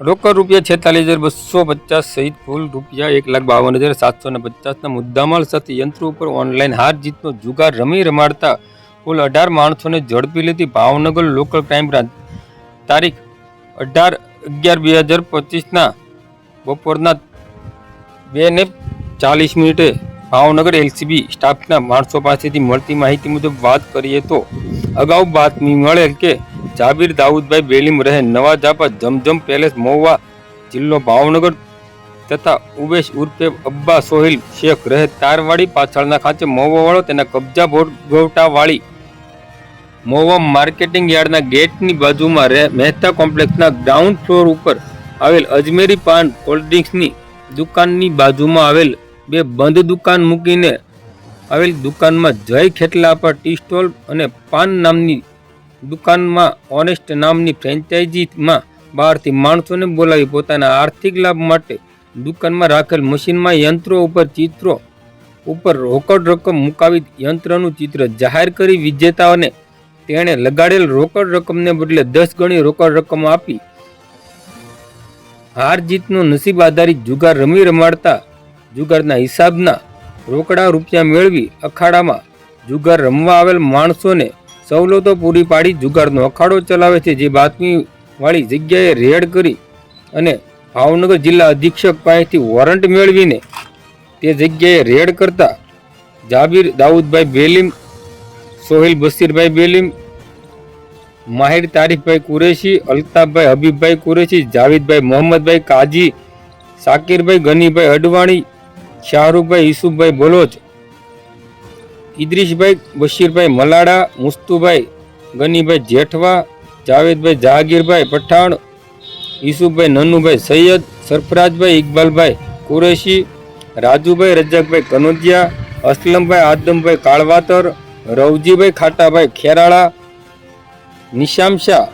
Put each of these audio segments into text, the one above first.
રોકડ રૂપિયા છેતાલીસ હજાર બસો પચાસ સહિત કુલ રૂપિયા એક લાખ બાવન હજાર સાતસો ને પચાસના મુદ્દામાલ સાથે યંત્ર ઉપર ઓનલાઈન હાર જીતનો જુગાર રમી રમાડતા કુલ અઢાર માણસોને ઝડપી લીધી ભાવનગર લોકલ ક્રાઇમ બ્રાન્ચ. તારીખ અઢાર અગિયાર બે હજાર પચીસના બપોરના બે ને ચાલીસ મિનિટે ભાવનગર એલસીબી સ્ટાફના માણસો પાસેથી મળતી માહિતી મુજબ વાત કરીએ તો અગાઉ બાતમી મળેલ કે જાબીર દાઉદભાઈ બેલીમ રહે. નવા જાપા જમજમ પેલેસ મહુવા જિલ્લો ભાવનગર તથા ઉવેશ ઉર્ફે અબ્બા સોહિલ શેખ રહે. તારવાડી પાછળના ખાંચે મહુવાવાળો તેના કબજા ભોગવટાવાળી મહુવા માર્કેટિંગ યાર્ડના ગેટની બાજુમાં રહે. મહેતા કોમ્પ્લેક્સના ગ્રાઉન્ડ ફ્લોર ઉપર આવેલ અજમેરી પાન કોલ્ડ ડ્રિંક્સની દુકાનની બાજુમાં આવેલ બે બંધ દુકાન મૂકીને આવેલ દુકાનમાં જય ખેટલા પર ટી સ્ટોલ અને પાન નામની દુકાનમાં ઓનેસ્ટ નામની ફ્રેન્ચાઇઝીમાં બહારથી માણસોને બોલાવી પોતાના આર્થિક લાભ માટે દુકાનમાં રાખેલ મશીનમાં યંત્રો ઉપર ચિત્રો ઉપર રોકડ રકમ મુકાવી યંત્રનું ચિત્ર જાહેર કરી વિજેતાઓને તેણે લગાડેલ રોકડ રકમને બદલે દસ ગણી રોકડ રકમ આપી. હાર જીતનો નસીબ આધારિત જુગાર રમી રમાડતા જુગારના હિસાબના રોકડા રૂપિયા મેળવી અખાડામાં જુગાર રમવા આવેલ માણસોને સવલતો પૂરી પાડી જુગારનો અખાડો ચલાવે છે. જે બાતમી વાળી જગ્યાએ રેડ કરી અને ભાવનગર જિલ્લા અધિક્ષક પાસેથી વોરંટ મેળવીને તે જગ્યાએ રેડ કરતા જાબીર દાઉદભાઈ બેલીમ, સોહેલ બશીરભાઈ બેલીમ, માહિર તારીફભાઈ કુરેશી, અલ્તાફભાઈ હબીબભાઈ કુરેશી, જાવીદભાઈ મોહમ્મદભાઈ કાજી, સાકિરભાઈ ગનીભાઈ અડવાણી, શાહરૂખભાઈ ઈસુફભાઈ બોલોચ ઇદ્રીશભાઈ બશીરભાઈ મલાડા, મુસ્તુભાઈ, ગનીભાઈ જેઠવા, જાવેદભાઈ જહાગીરભાઈ પઠાણ ઈસુભાઈ નનુભાઈ સૈયદ, સરફરાજભાઈ ઇકબાલભાઈ કુરેશી, રાજુભાઈ રજાકભાઈ કનોજિયા, અસલમભાઈ આદમભાઈ કાળવાતર, રવજીભાઈ ખાટાભાઈ ખેરાળા, નિશામ શાહ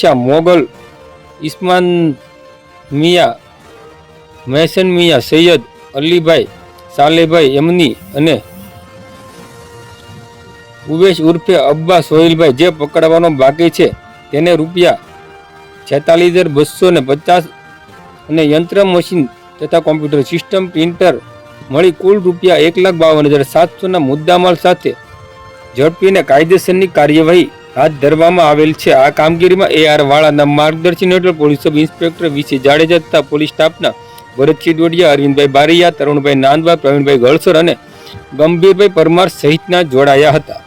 શાહ મોગલ, ઇસ્માન મિયા, મહેસન મિયા સૈયદ, અલીભાઈ સાલેભાઈ એમની અને ઉવેશ ઉર્ફે અબ્બા સોહિલભાઈ જે પકડવાનો બાકી છે, તેને રૂપિયા છેતાલીસ હજાર બસો ને પચાસ અને યંત્ર, મશીન તથા કોમ્પ્યુટર સિસ્ટમ પ્રિન્ટર મળી કુલ રૂપિયા એક લાખ બાવન હજાર સાતસોના મુદ્દામાલ સાથે ઝડપીને કાયદેસરની કાર્યવાહી હાથ ધરવામાં આવેલ છે. આ કામગીરીમાં એ આર વાળાના માર્ગદર્શન હેઠળ પોલીસ સબ ઇન્સ્પેક્ટર વિશે જાડેજા તથા પોલીસ સ્ટાફના ભરતસિંહ ડોડિયા અરવિંદભાઈ બારીયા તરુણભાઈ નાંદવા પ્રવીણભાઈ ગળસર અને ગંભીરભાઈ પરમાર સહિતના જોડાયા હતા.